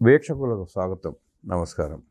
వీక్షకులకు స్వాగతం. నమస్కారం.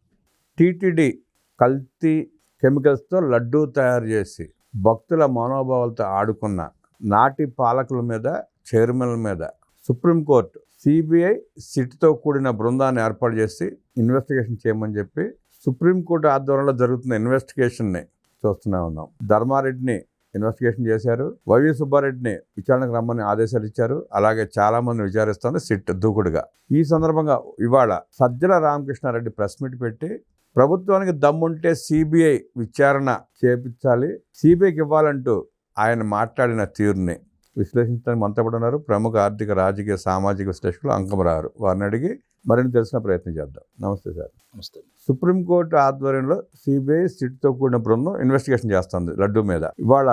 టీటీడీ కల్తీ కెమికల్స్తో లడ్డూ తయారు చేసి భక్తుల మనోభావాలతో ఆడుకున్న నాటి పాలకుల మీద చైర్మన్ల మీద సుప్రీంకోర్టు సిబిఐ సిట్తో కూడిన బృందాన్ని ఏర్పాటు చేసి ఇన్వెస్టిగేషన్ చేయమని చెప్పి సుప్రీంకోర్టు ఆధ్వర్యంలో జరుగుతున్న ఇన్వెస్టిగేషన్ని చూస్తూనే ఉన్నాం. ధర్మారెడ్డిని ఇన్వెస్టిగేషన్ చేశారు. వైవి సుబ్బారెడ్డిని విచారణకు రమ్మని ఆదేశాలు ఇచ్చారు. అలాగే చాలామంది మంది సిట్ దూకుడుగా. ఈ సందర్భంగా ఇవాళ సజ్జల రామకృష్ణారెడ్డి ప్రెస్ మీట్ పెట్టి ప్రభుత్వానికి దమ్ముంటే సిబిఐ విచారణ చేపించాలి సిబిఐకి ఇవ్వాలంటూ ఆయన మాట్లాడిన తీరుని విశ్లేషించడానికి మనతో ఉన్నారు ప్రముఖ ఆర్థిక రాజకీయ సామాజిక విశ్లేషకులు అంకమరారు. వారిని అడిగి మరిన్ని తెలిసిన ప్రయత్నం చేద్దాం. నమస్తే సార్. నమస్తే. సుప్రీంకోర్టు ఆధ్వర్యంలో సిబిఐ సిట్తో కూడిన బృందం ఇన్వెస్టిగేషన్ చేస్తుంది లడ్డు మీద. ఇవాళ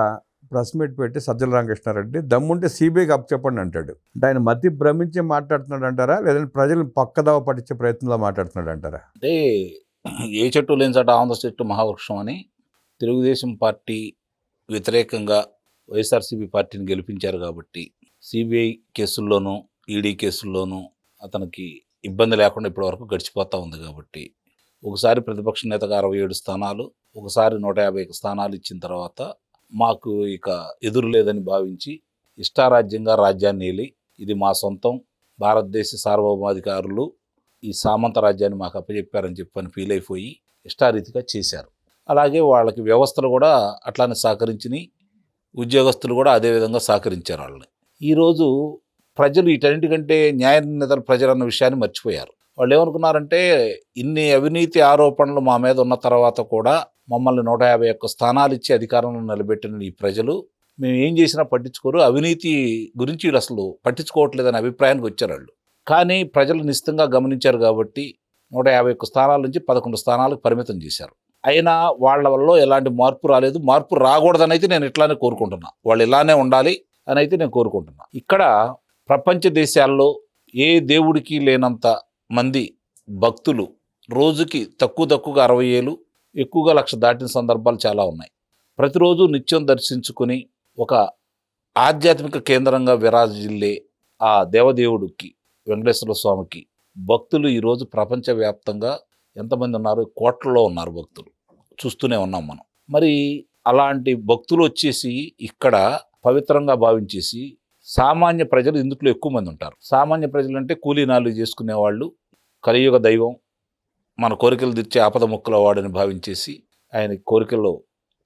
ప్రెస్ మీట్ పెట్టి సజ్జల రామకృష్ణారెడ్డి దమ్ముంటే సిబిఐకి అప్పచెప్పండి అంటాడు. అంటే ఆయన మతి భ్రమించి మాట్లాడుతున్నాడు అంటారా? లేదంటే ప్రజలు పక్కదవ పట్టించే ప్రయత్నంలో మాట్లాడుతున్నాడు అంటారా? అంటే ఏ చెట్టు లేని చోట ఆంధ్ర చెట్టు మహావృక్షం అని తెలుగుదేశం పార్టీ వ్యతిరేకంగా వైఎస్ఆర్సీపీ పార్టీని గెలిపించారు కాబట్టి సిబిఐ కేసుల్లోనూ ఈడీ కేసుల్లోనూ అతనికి ఇబ్బంది లేకుండా ఇప్పటివరకు గడిచిపోతూ ఉంది కాబట్టి ఒకసారి ప్రతిపక్ష నేతగా అరవై ఏడు స్థానాలు ఒకసారి నూట యాభై స్థానాలు ఇచ్చిన తర్వాత మాకు ఇక ఎదురు లేదని భావించి ఇష్టారాజ్యంగా రాజ్యాన్ని వెళ్ళి ఇది మా సొంతం భారతదేశ సార్వభౌమాధికారులు ఈ సామంత రాజ్యాన్ని మాకు అప్పచెప్పారని చెప్పని ఫీల్ అయిపోయి ఇష్టారీతిగా చేశారు. అలాగే వాళ్ళకి వ్యవస్థలు కూడా అట్లానే సహకరించినాయి ఉద్యోగస్తులు కూడా అదే విధంగా సహకరించారు వాళ్ళని. ఈరోజు ప్రజలు వీటన్నిటికంటే న్యాయ నిర్ణేతల ప్రజలు అన్న విషయాన్ని మర్చిపోయారు. వాళ్ళు ఏమనుకున్నారంటే ఇన్ని అవినీతి ఆరోపణలు మా మీద ఉన్న తర్వాత కూడా మమ్మల్ని నూట యాభై ఒక్క స్థానాలు ఇచ్చి అధికారంలో నిలబెట్టిన ఈ ప్రజలు మేము ఏం చేసినా పట్టించుకోరు. అవినీతి గురించి వీళ్ళు అసలు పట్టించుకోవట్లేదనే అభిప్రాయానికి వచ్చారు వాళ్ళు. కానీ ప్రజలు నిశ్చితంగా గమనించారు కాబట్టి నూట యాభై ఒక్క స్థానాల నుంచి పదకొండు స్థానాలకు పరిమితం చేశారు. అయినా వాళ్ళ వల్ల ఎలాంటి మార్పు రాలేదు. మార్పు రాకూడదని అయితే నేను ఇట్లానే కోరుకుంటున్నా. వాళ్ళు ఇలానే ఉండాలి అని అయితే నేను కోరుకుంటున్నా. ఇక్కడ ప్రపంచ దేశాల్లో ఏ దేవుడికి లేనంత మంది భక్తులు రోజుకి తక్కువ తక్కువగా అరవై ఏళ్ళు ఎక్కువగా లక్ష దాటిన సందర్భాలు చాలా ఉన్నాయి. ప్రతిరోజు నిత్యం దర్శించుకుని ఒక ఆధ్యాత్మిక కేంద్రంగా విరాజిల్లే ఆ దేవదేవుడికి వెంకటేశ్వర స్వామికి భక్తులు ఈరోజు ప్రపంచవ్యాప్తంగా ఎంతమంది ఉన్నారు కోట్లలో ఉన్నారు భక్తులు. చూస్తూనే ఉన్నాం మనం. మరి అలాంటి భక్తులు వచ్చేసి ఇక్కడ పవిత్రంగా భావించేసి సామాన్య ప్రజలు ఇందులో ఎక్కువ మంది ఉంటారు. సామాన్య ప్రజలు అంటే కూలీ నాలుగు చేసుకునే వాళ్ళు కలియుగ దైవం మన కోరికలు తెచ్చే ఆపద మొక్కుల వాడని భావించేసి ఆయన కోరికలు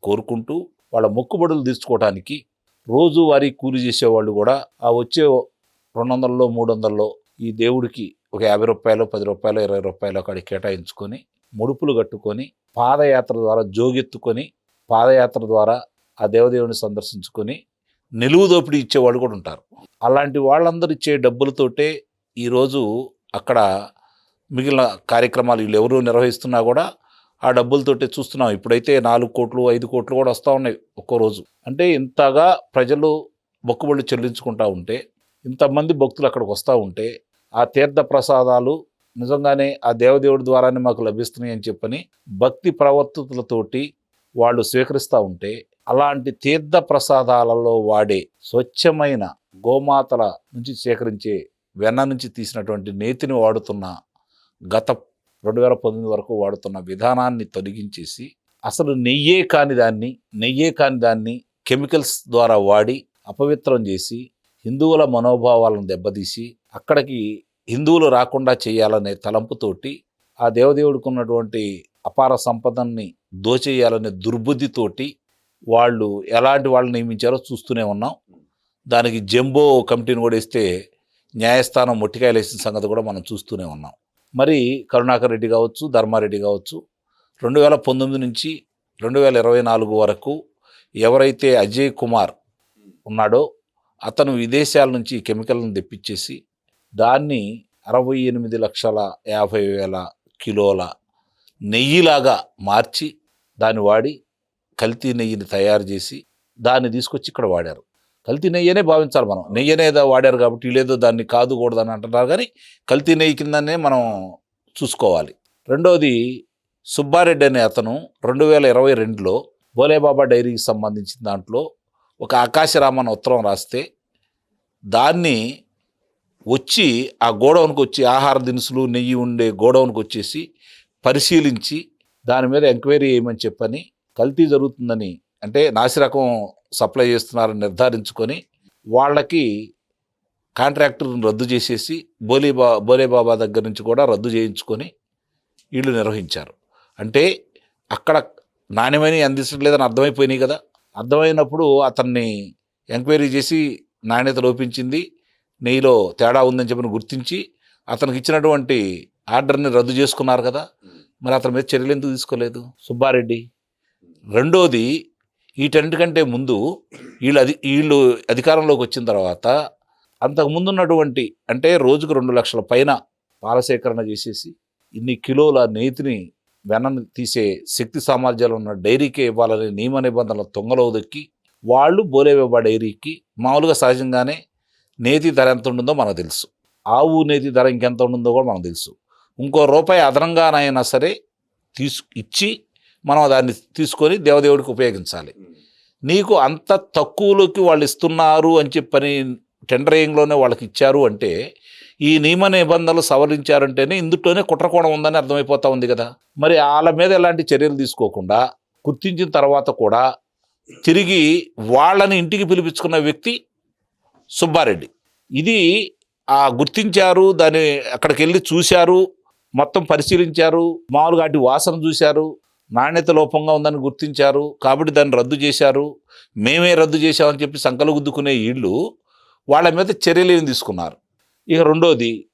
కోరుకుంటూ వాళ్ళ మొక్కుబడులు తీర్చుకోవడానికి రోజువారీ కూలి చేసేవాళ్ళు కూడా ఆ వచ్చే రెండు వందల్లో మూడు వందల్లో ఈ దేవుడికి ఒక యాభై రూపాయలు పది రూపాయలు ఇరవై రూపాయలు అక్కడ కేటాయించుకొని ముడుపులు కట్టుకొని పాదయాత్ర ద్వారా జోగెత్తుకొని పాదయాత్ర ద్వారా ఆ దేవదేవుని సందర్శించుకొని నిలువు దోపిడీ ఇచ్చేవాళ్ళు కూడా ఉంటారు. అలాంటి వాళ్ళందరూ ఇచ్చే డబ్బులతోటే ఈరోజు అక్కడ మిగిలిన కార్యక్రమాలు వీళ్ళు ఎవరు నిర్వహిస్తున్నా కూడా ఆ డబ్బులతోటే చూస్తున్నాం. ఇప్పుడైతే నాలుగు కోట్లు ఐదు కోట్లు కూడా వస్తూ ఉన్నాయి ఒక్కో రోజు. అంటే ఇంతగా ప్రజలు మొక్కుబళ్ళు చెల్లించుకుంటూ ఉంటే ఇంతమంది భక్తులు అక్కడికి వస్తూ ఉంటే ఆ తీర్థ ప్రసాదాలు నిజంగానే ఆ దేవదేవుడి ద్వారానే మాకు లభిస్తున్నాయి అని చెప్పని భక్తి ప్రవర్తతలతోటి వాళ్ళు స్వీకరిస్తూ ఉంటే అలాంటి తీర్థ ప్రసాదాలలో వాడే స్వచ్ఛమైన గోమాతల నుంచి సేకరించే వెన్న నుంచి తీసినటువంటి నేతిని వాడుతున్న గత రెండు వేల పంతొమ్మిది వరకు వాడుతున్న విధానాన్ని తొలగించేసి అసలు నెయ్యే కాని దాన్ని నెయ్యే కాని దాన్ని కెమికల్స్ ద్వారా వాడి అపవిత్రం చేసి హిందువుల మనోభావాలను దెబ్బతీసి అక్కడికి హిందువులు రాకుండా చేయాలనే తలంపుతోటి ఆ దేవదేవుడికి ఉన్నటువంటి అపార సంపదన్ని దోచేయాలనే దుర్బుద్ధితోటి వాళ్ళు ఎలాంటి వాళ్ళని నియమించారో చూస్తూనే ఉన్నాం. దానికి జంబో కమిటీని కూడా ఇస్తే న్యాయస్థానం మొట్టికాయలు వేసిన సంగతి కూడా మనం చూస్తూనే ఉన్నాం. మరి కరుణాకర్ రెడ్డి కావచ్చు ధర్మారెడ్డి కావచ్చు రెండు వేల పంతొమ్మిది నుంచి రెండు వేల ఇరవై నాలుగు వరకు ఎవరైతే అజయ్ కుమార్ ఉన్నాడో అతను విదేశాల నుంచి కెమికల్ని తెప్పించేసి దాన్ని అరవై ఎనిమిది లక్షల యాభై వేల కిలోల నెయ్యిలాగా మార్చి దాన్ని వాడి కల్తీ నెయ్యిని తయారు చేసి దాన్ని తీసుకొచ్చి ఇక్కడ వాడారు. కల్తీ నెయ్యనే భావించాలి మనం. నెయ్యనే ఏదో వాడారు కాబట్టి లేదో దాన్ని కాదుకూడదని అంటున్నారు కానీ కల్తీ నెయ్యి కిందనే మనం చూసుకోవాలి. రెండవది సుబ్బారెడ్డి అనే అతను రెండు వేల ఇరవై రెండులో బోలేబాబా డైరీకి సంబంధించిన దాంట్లో ఒక ఆకాశరామన్ ఉత్తరం రాస్తే దాన్ని వచ్చి ఆ గోడౌన్కి వచ్చి ఆహార దినుసులు నెయ్యి ఉండే గోడౌన్కి వచ్చేసి పరిశీలించి దాని మీద ఎంక్వైరీ చేయమని చెప్పని కల్తీ జరుగుతుందని అంటే నాసిరకం సప్లై చేస్తున్నారని నిర్ధారించుకొని వాళ్ళకి కాంట్రాక్టర్ని రద్దు చేసేసి బోలేబా బోలేబాబా దగ్గర నుంచి కూడా రద్దు చేయించుకొని వీళ్ళు నిర్వహించారు. అంటే అక్కడ నాణ్యమైన అందించట్లేదని అర్థమైపోయినాయి కదా. అర్థమైనప్పుడు అతన్ని ఎంక్వైరీ చేసి నాణ్యత లోపించింది నెయ్యిలో తేడా ఉందని చెప్పని గుర్తించి అతనికి ఇచ్చినటువంటి ఆర్డర్ని రద్దు చేసుకున్నారు కదా. మరి అతని మీద చర్యలు ఎందుకు తీసుకోలేదు? సుబ్బారెడ్డి రెండోది వీటన్నిటికంటే ముందు వీళ్ళు అది వీళ్ళు అధికారంలోకి వచ్చిన తర్వాత అంతకు ముందున్నటువంటి అంటే రోజుకు రెండు లక్షల పైన పాల సేకరణ చేసేసి ఇన్ని కిలోల నేతిని వెనని తీసే శక్తి సామర్థ్యాలు ఉన్న డైరీకే ఇవ్వాలనే నియమ నిబంధనల తొంగలో దొక్కి వాళ్ళు బోలేవెబ్బ డైరీకి మామూలుగా సహజంగానే నేతి ధర ఎంత ఉంటుందో మనకు తెలుసు. ఆవు నేతి ధర ఇంకెంత ఉంటుందో కూడా మనకు తెలుసు. ఇంకో రూపాయి అదనంగానైనా సరే తీసు ఇచ్చి మనం దాన్ని తీసుకొని దేవదేవుడికి ఉపయోగించాలి. నీకు అంత తక్కువలోకి వాళ్ళు ఇస్తున్నారు అని చెప్పని టెండరింగ్లోనే వాళ్ళకి ఇచ్చారు అంటే ఈ నియమ నిబంధనలు సవరించారంటేనే ఇందులోనే కుట్రకోణం ఉందని అర్థమైపోతా ఉంది కదా. మరి వాళ్ళ మీద ఎలాంటి చర్యలు తీసుకోకుండా గుర్తించిన తర్వాత కూడా తిరిగి వాళ్ళని ఇంటికి పిలిపించుకున్న వ్యక్తి సుబ్బారెడ్డి. ఇది ఆ గుర్తించారు దాన్ని అక్కడికి వెళ్ళి చూశారు మొత్తం పరిశీలించారు మామూలుగా అటు వాసన చూశారు నాణ్యత లోపంగా ఉందని గుర్తించారు. కాబట్టి దాన్ని రద్దు చేశారు. మేమే రద్దు చేశామని చెప్పి సంకలు గుద్దుకునే వీళ్ళు వాళ్ళ మీద చర్యలు ఏమి తీసుకున్నారు. ఇక రెండోది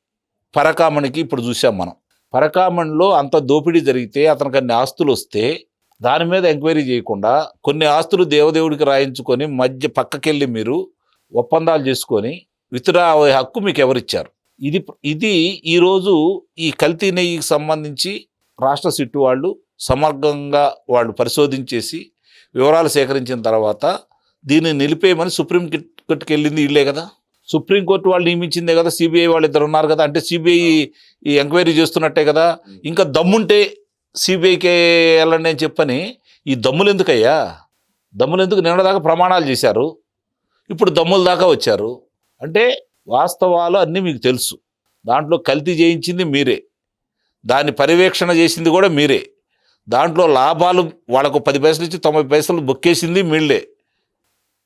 పరకామణికి ఇప్పుడు చూసాం మనం. పరకామణిలో అంత దోపిడీ జరిగితే అతనికి అన్ని ఆస్తులు వస్తే దాని మీద ఎంక్వైరీ చేయకుండా కొన్ని ఆస్తులు దేవదేవుడికి రాయించుకొని మధ్య పక్కకెళ్ళి మీరు ఒప్పందాలు చేసుకొని విత్డ్రా అయ్యే హక్కు మీకు ఎవరిచ్చారు? ఇది ఇది ఈరోజు ఈ కల్తీ నెయ్యికి సంబంధించి రాష్ట్ర సిట్టు వాళ్ళు సమగ్రంగా వాళ్ళు పరిశోధించేసి వివరాలు సేకరించిన తర్వాత దీన్ని నిలిపేయమని సుప్రీం కోర్టుకి వెళ్ళింది వీళ్ళే కదా? సుప్రీంకోర్టు వాళ్ళు నియమించిందే కదా? సిబిఐ వాళ్ళు ఇద్దరు ఉన్నారు కదా? అంటే సిబిఐ ఈ ఎంక్వైరీ చేస్తున్నట్టే కదా? ఇంకా దమ్ముంటే సిబిఐకే వెళ్ళండి అని చెప్పని ఈ దమ్ములు ఎందుకయ్యా? దమ్ములు ఎందుకు? నిన్నదాకా ప్రమాణాలు చేశారు. ఇప్పుడు దమ్ముల దాకా వచ్చారు. అంటే వాస్తవాలు అన్నీ మీకు తెలుసు. దాంట్లో కల్తీ చేయించింది మీరే. దాన్ని పర్యవేక్షణ చేసింది కూడా మీరే. దాంట్లో లాభాలు వాళ్ళకు పది పైసలు ఇచ్చి తొంభై పైసలు బొక్కేసింది మీళ్ళే.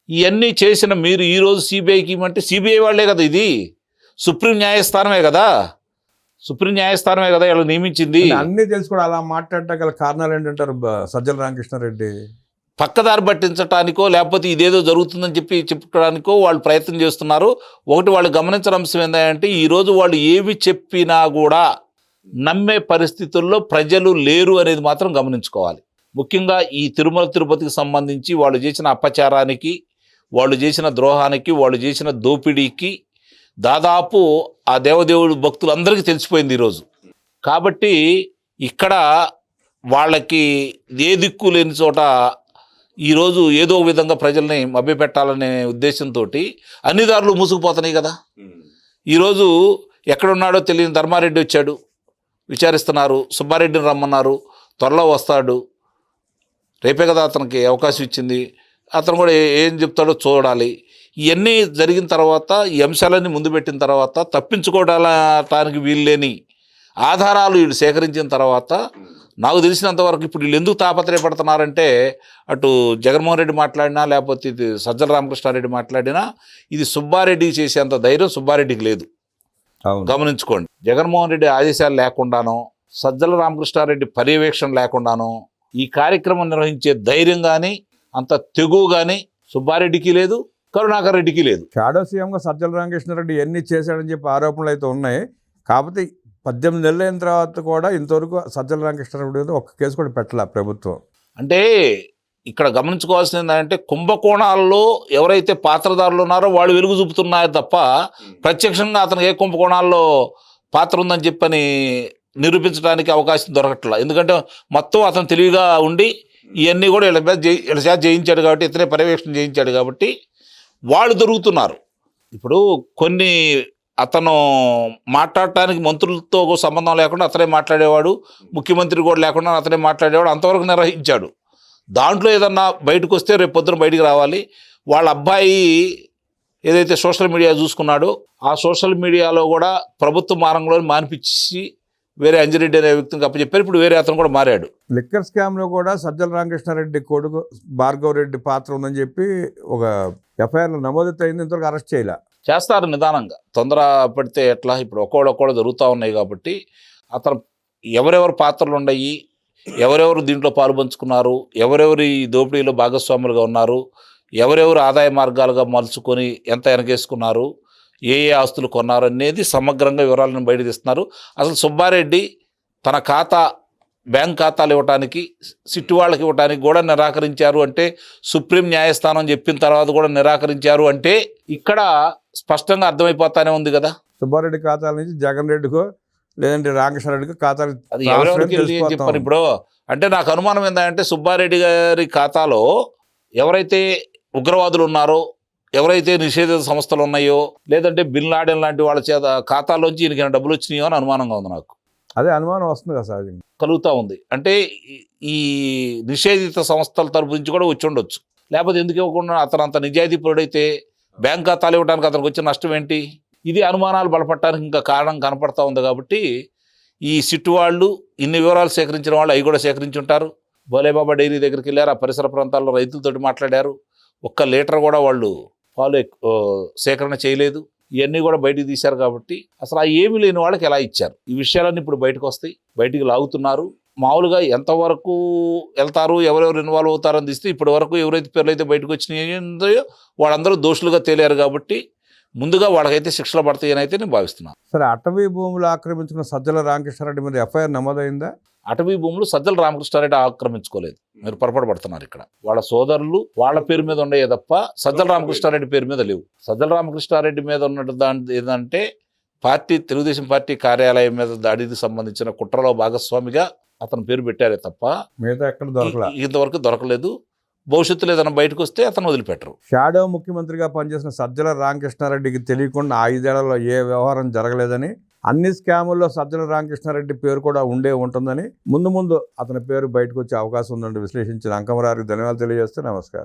ఇవన్నీ చేసిన మీరు ఈరోజు సిబిఐకి ఇవ్వమంటే సిబిఐ వాళ్ళే కదా ఇది. సుప్రీం న్యాయస్థానమే కదా. సుప్రీం న్యాయస్థానమే కదా ఇలా నియమించింది. అన్ని తెలుసు కూడా అలా మాట్లాడటం గల కారణాలు ఏంటంటారు సజ్జల రామకృష్ణారెడ్డి? పక్కదారి పట్టించటానికో లేకపోతే ఇదేదో జరుగుతుందని చెప్పి చెప్పడానికో వాళ్ళు ప్రయత్నం చేస్తున్నారు. ఒకటి వాళ్ళు గమనించిన అంశం ఏంటంటే ఈరోజు వాళ్ళు ఏమి చెప్పినా కూడా నమ్మే పరిస్థితుల్లో ప్రజలు లేరు అనేది మాత్రం గమనించుకోవాలి. ముఖ్యంగా ఈ తిరుమల తిరుపతికి సంబంధించి వాళ్ళు చేసిన అపచారానికి వాళ్ళు చేసిన ద్రోహానికి వాళ్ళు చేసిన దోపిడీకి దాదాపు ఆ దేవదేవుడు భక్తులందరికీ తెలిసిపోయింది ఈరోజు. కాబట్టి ఇక్కడ వాళ్ళకి ఏ దిక్కు లేని చోట ఈరోజు ఏదో విధంగా ప్రజల్ని మభ్యపెట్టాలనే ఉద్దేశంతో అన్ని దారులు మూసుకుపోతున్నాయి కదా. ఈరోజు ఎక్కడున్నాడో తెలియని ధర్మారెడ్డి వచ్చాడు. విచారిస్తున్నారు సుబ్బారెడ్డిని రమ్మన్నారు త్వరలో వస్తాడు. రేపే కదా అతనికి అవకాశం ఇచ్చింది. అతను కూడా ఏం చెప్తాడో చూడాలి. ఇవన్నీ జరిగిన తర్వాత ఈ అంశాలన్నీ ముందు పెట్టిన తర్వాత తప్పించుకోవడానికి వీల్లేని ఆధారాలు వీళ్ళు సేకరించిన తర్వాత నాకు తెలిసినంతవరకు ఇప్పుడు వీళ్ళు ఎందుకు తాపత్రయపడుతున్నారంటే అటు జగన్మోహన్ రెడ్డి మాట్లాడినా లేకపోతే ఇది సజ్జల రామకృష్ణారెడ్డి మాట్లాడినా ఇది సుబ్బారెడ్డి చేసేంత ధైర్యం సుబ్బారెడ్డికి లేదు. గమనించుకోండి. జగన్మోహన్ రెడ్డి ఆదేశాలు లేకుండానో సజ్జల రామకృష్ణారెడ్డి పర్యవేక్షణ లేకుండానో ఈ కార్యక్రమం నిర్వహించే ధైర్యం కానీ అంత తెగువ కానీ సుబ్బారెడ్డికి లేదు కరుణాకర్ రెడ్డికి లేదు. షాడో సీఎంగా సజ్జల రామకృష్ణారెడ్డి ఎన్ని చేశాడని చెప్పి ఆరోపణలు అయితే ఉన్నాయి. కాకపోతే పద్దెనిమిది నెలలు అయిన తర్వాత కూడా ఇంతవరకు సజ్జల రామకృష్ణారెడ్డి ఒక్క కేసు కూడా పెట్టలే ప్రభుత్వం. అంటే ఇక్కడ గమనించుకోవాల్సింది ఏంటంటే కుంభకోణాల్లో ఎవరైతే పాత్రదారులు ఉన్నారో వాళ్ళు వెలుగు చూపుతున్నారు తప్ప ప్రత్యక్షంగా అతనికి ఏ కుంభకోణాల్లో పాత్ర ఉందని చెప్పని నిరూపించడానికి అవకాశం దొరకట్లా. ఎందుకంటే మొత్తం అతను తెలివిగా ఉండి ఇవన్నీ కూడా వీళ్ళ మీద వీళ్ళ చేత జయించాడు కాబట్టి ఇతనే పర్యవేక్షణ చేయించాడు కాబట్టి వాళ్ళు దొరుకుతున్నారు. ఇప్పుడు కొన్ని అతను మాట్లాడటానికి మంత్రులతో సంబంధం లేకుండా అతనే మాట్లాడేవాడు ముఖ్యమంత్రి కూడా లేకుండా అతనే మాట్లాడేవాడు అంతవరకు నిర్వహించాడు. దాంట్లో ఏదన్నా బయటకు వస్తే రేపు పొద్దున బయటికి రావాలి. వాళ్ళ అబ్బాయి ఏదైతే సోషల్ మీడియా చూసుకున్నాడో ఆ సోషల్ మీడియాలో కూడా ప్రభుత్వ మారంలో మానిపించి వేరే అంజిరెడ్డి అనే వ్యక్తికి అప్పచెప్పారు ఇప్పుడు వేరే అతను కూడా మారాడు. లిక్కర్ స్కామ్లో కూడా సజ్జల రామకృష్ణారెడ్డి కొడుకు భార్గవ్ రెడ్డి పాత్ర ఉందని చెప్పి ఒక ఎఫ్ఐఆర్లో నమోదైతే అయింది. ఇంతవరకు అరెస్ట్ చేయలే. చేస్తారు నిదానంగా. తొందర పడితే ఎట్లా? ఇప్పుడు ఒక్కోడు ఒక్కోడు జరుగుతూ ఉన్నాయి కాబట్టి అతను ఎవరెవరు పాత్రలు ఉన్నాయి ఎవరెవరు దీంట్లో పాలుపంచుకున్నారు ఎవరెవరు ఈ దోపిడీలో భాగస్వాములుగా ఉన్నారు? ఎవరెవరు ఆదాయ మార్గాలుగా మలుచుకొని ఎంత వెనకేసుకున్నారు ఏ ఏ ఆస్తులు కొన్నారు అనేది సమగ్రంగా వివరాలను బయట తీస్తున్నారు. అసలు సుబ్బారెడ్డి తన ఖాతా బ్యాంక్ ఖాతాలు ఇవ్వడానికి సిట్టు వాళ్ళకి ఇవ్వడానికి కూడా నిరాకరించారు అంటే సుప్రీం న్యాయస్థానం చెప్పిన తర్వాత కూడా నిరాకరించారు అంటే ఇక్కడ స్పష్టంగా అర్థమైపోతానే ఉంది కదా? సుబ్బారెడ్డి ఖాతాల నుంచి జగన్ రెడ్డికో లేదంటే రామకృష్ణారెడ్డికో ఖాతాలు ఉంది. ఇప్పుడు. అంటే నాకు అనుమానం ఏంటంటే సుబ్బారెడ్డి గారి ఖాతాలో ఎవరైతే ఉగ్రవాదులు ఉన్నారో ఎవరైతే నిషేధిత సంస్థలు ఉన్నాయో లేదంటే బిన్ లాడెన్ లాంటి వాళ్ళ చేత ఖాతాలోంచి ఈయనకి డబ్బులు వచ్చినాయో అని అనుమానంగా ఉంది నాకు. అదే అనుమానం వస్తుంది కదా సహజంగా కలుగుతూ ఉంది. అంటే ఈ- ఈ నిషేధిత సంస్థల తరపు నుంచి కూడా వచ్చి ఉండొచ్చు. లేకపోతే ఎందుకు ఇవ్వకుండా అతను అంత నిజాయితీ పరుడైతే బ్యాంక్ ఖాతాలు ఇవ్వడానికి అతనికి వచ్చిన నష్టం ఏంటి? ఇది అనుమానాలు బలపడటానికి ఇంకా కారణం కనపడతా ఉంది కాబట్టి ఈ సిట్టు వాళ్ళు ఇన్ని వివరాలు సేకరించిన వాళ్ళు అవి కూడా సేకరించి ఉంటారు బోలేబాబా డైరీ దగ్గరికి వెళ్ళారు. ఆ పరిసర ప్రాంతాల్లో రైతులతోటి మాట్లాడారు. ఒక్క లీటర్ కూడా వాళ్ళు పాలు సేకరణ చేయలేదు. ఇవన్నీ కూడా బయటికి తీశారు కాబట్టి అసలు ఆ ఏమీ లేని వాళ్ళకి ఎలా ఇచ్చారు? ఈ విషయాలన్నీ ఇప్పుడు బయటకు వస్తాయి. బయటికి లాగుతున్నారు. మామూలుగా ఎంతవరకు వెళ్తారు ఎవరెవరు ఇన్వాల్వ్ అవుతారని తీస్తే ఇప్పటి వరకు ఎవరైతే పేర్లు అయితే బయటకు వచ్చినాయో వాళ్ళందరూ దోషులుగా తేలారు కాబట్టి ముందుగా వాళ్ళకైతే శిక్షలు పడతాయని అయితే నేను భావిస్తున్నాను సరే అటవీ భూములు ఆక్రమించుకున్న సజ్జల రామకృష్ణారెడ్డి మీద ఎఫ్ఐఆర్ నమోదైందా? అటవీ భూములు సజ్జల రామకృష్ణారెడ్డి ఆక్రమించుకోలేదు. మీరు పొరపాటు పడుతున్నారు ఇక్కడ. వాళ్ళ సోదరులు వాళ్ళ పేరు మీద ఉండేవి తప్ప సజ్జల రామకృష్ణారెడ్డి పేరు మీద లేవు. సజ్జల రామకృష్ణారెడ్డి మీద ఉన్నట్టు దాని ఏంటంటే పార్టీ తెలుగుదేశం పార్టీ కార్యాలయం మీద దాడికి సంబంధించిన కుట్రలో భాగస్వామిగా అతని పేరు పెట్టారే తప్ప మిగతా ఎక్కడ దొరకలా? ఈ- ఇంతవరకు దొరకలేదు. భవిష్యత్తులో ఏదైనా బయటకు వస్తే అతను వదిలిపెట్టరు. షాడో ముఖ్యమంత్రిగా పనిచేసిన సజ్జల రామకృష్ణారెడ్డికి తెలియకుండా ఐదేళ్ళలో ఏ వ్యవహారం జరగలేదని అన్ని స్కాముల్లో సజ్జల రామకృష్ణారెడ్డి పేరు కూడా ఉండే ఉంటుందని ముందు ముందు అతని పేరు బయటకు వచ్చే అవకాశం ఉందని విశ్లేషించిన అంకమరారికి ధన్యవాదాలు తెలియజేస్తే నమస్కారం.